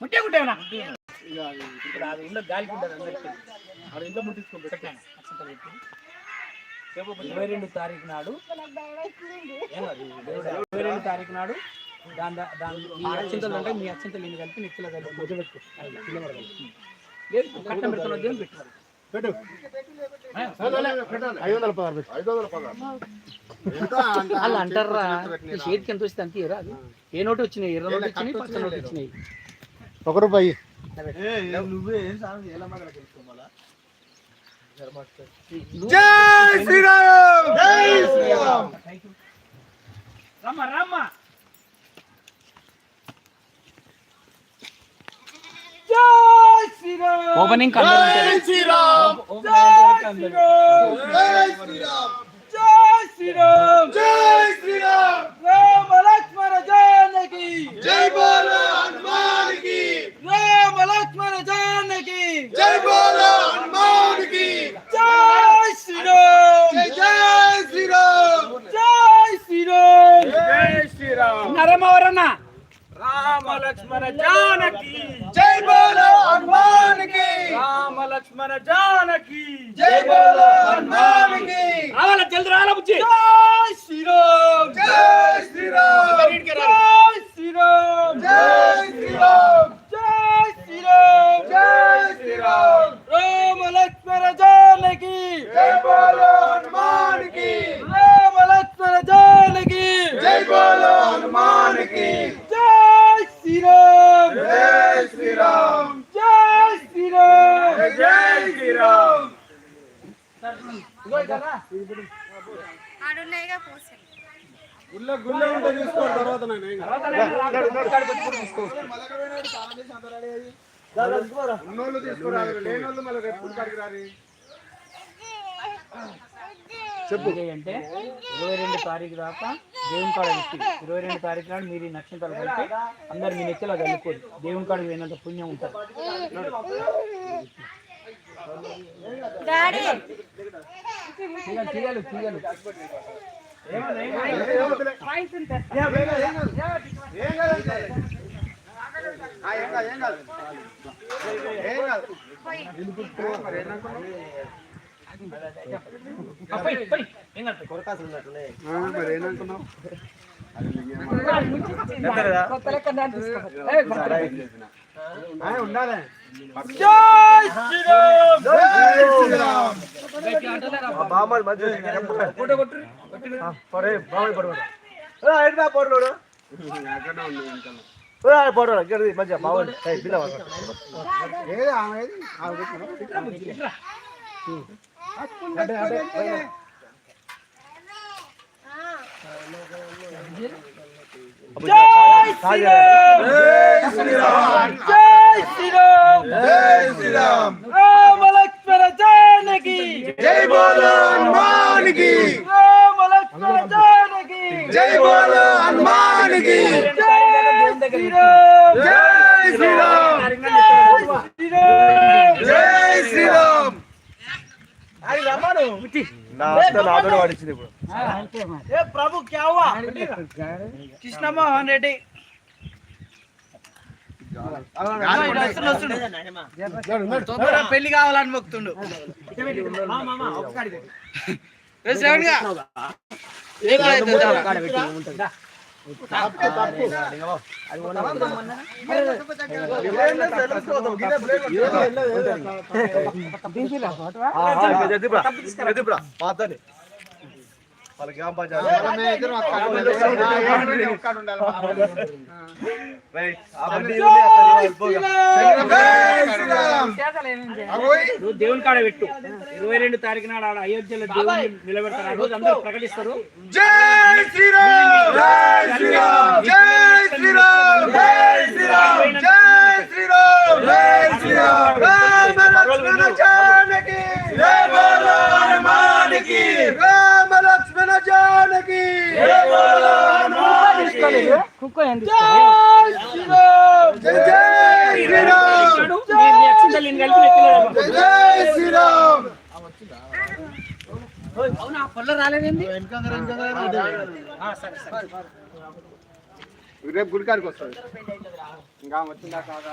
ముట్టే కుట్టేవనా ఇక్కడ అది ఇంట్లో గాలికి ఉంటుంది అందరికీ. ఆడ ఇంట్లో ముట్టించుకుంటారు పెట్టాను అక్షంతలు పెట్టి. ఇరవై రెండు తారీఖు నాడు. ఇరవై రెండు తారీఖు నాడు దాని దాని మీ అక్షంతలు అంటే మీ అక్షంతలు ఇన్ని కలిపి నెత్తిలో కలిపి ముద్ద దేవుని పెట్టు. వాళ్ళు అంటారా? చేతికి ఎంత వస్తే అంత ఏ నోటు వచ్చినాయి? ఎర్ర నోటు వచ్చినాయి? పచ్చ నోటు వచ్చినాయి? ఒక రూపాయి. జై శ్రీరామ్! జై శ్రీరామ్! రామ రామ జై శ్రీరామ్! ఓపెనింగ్ జై శ్రీరామ్! జై శ్రీరామ్! జై శ్రీరామ్! జై శ్రీరామ్ రామ లక్ష్మణ జానకి జై బోలో హనుమాన్కి రామ లక్ష్మణ జానకి జై బోలో హనుమాన్కి జై శ్రీరామ్ జై శ్రీరామ్ జై శ్రీరామ్ జై శ్రీరామ్ నరమవరన్న రామ లక్ష్మణ జానకి జై బోలో హనుమాన్కి రామ లక్ష్మణ జానకి. జై బోలో హనుమాన్కి రావాల? జల్ది రావాల బుజ్జి? జై శ్రీరామ్ జై శ్రీరామ్ జై శ్రీరామ్ జై శ్రీరామ్ జై శ్రీరామ్ జై శ్రీరామ్ రామ లక్ష్మణ జానకి జై బోలో హనుమాన్కి రామ లక్ష్మణ జానకి జై బోలో హనుమాన్కి జై శ్రీరామ్ జై శ్రీరామ్ జై శ్రీరామ్ జై శ్రీరామ్ ఆడున్నాయిగా పోసాయి. ఉన్నోళ్ళు తీసుకురారు లేనోళ్ళు మళ్ళీ రేపు కాడికి రారి చెప్పు. అంటే ఇరవై రెండు తారీఖు దాకా దేవుని కాడ పెట్టి ఇరవై రెండు తారీఖు నాడు మీరు ఈ నక్షత్రాలు కలిపి అందరు మీ నెత్తిలో చల్లుకోరు దేవుని కాడికి పోయినంత పుణ్యం ఉంటుంది. డాడీ తీగలు తీగలు తీగలు ఉండాలి జై శ్రీరామ్ గట్టిగా అంటారా? ఫోటో కొట్టు పడే బాబాయ్ పడు ఎట్లా పోరలోడు ఎక్కడ ఉంది ఇంకా పోరలో ఇక్కడ మంచిగా బాగుంది పిల్ల ఏది ఆమె ఏది ఆమె పెట్టినా? అంటే అంటే పైన. జై శ్రీరామ్ జై శ్రీరామ్ జై శ్రీరామ్ జై బోలో జై శ్రీరామ్. జై శ్రీరామ్. ప్రభు కృష్ణ మోహన్ రెడ్డి. పెళ్ళి కావాలని శ్రవణ్గా. ఏ కాడ అయితే దా. పాతని నువ్వు దేవుని కాడ పెట్టు ఇరవై రెండు తారీఖు నాడు ఆడ అయోధ్యలో దేవుని నిలబెడతారు ఆ రోజు అందరూ ప్రకటిస్తారు జై జై శ్రీరామ్! జై శ్రీరామ్! జై శ్రీరామ్! జై శ్రీరామ్ జై శ్రీరామ్ రామ లక్ష్మణ జానకి జై బోలో హనుమానికి రామ లక్ష్మణ జానకి జై బోలో హనుమానికి కుక్క అవునా పళ్ళ రేపు గుడికాడికి వస్తుంది ఇంకా వచ్చిందా కాదా?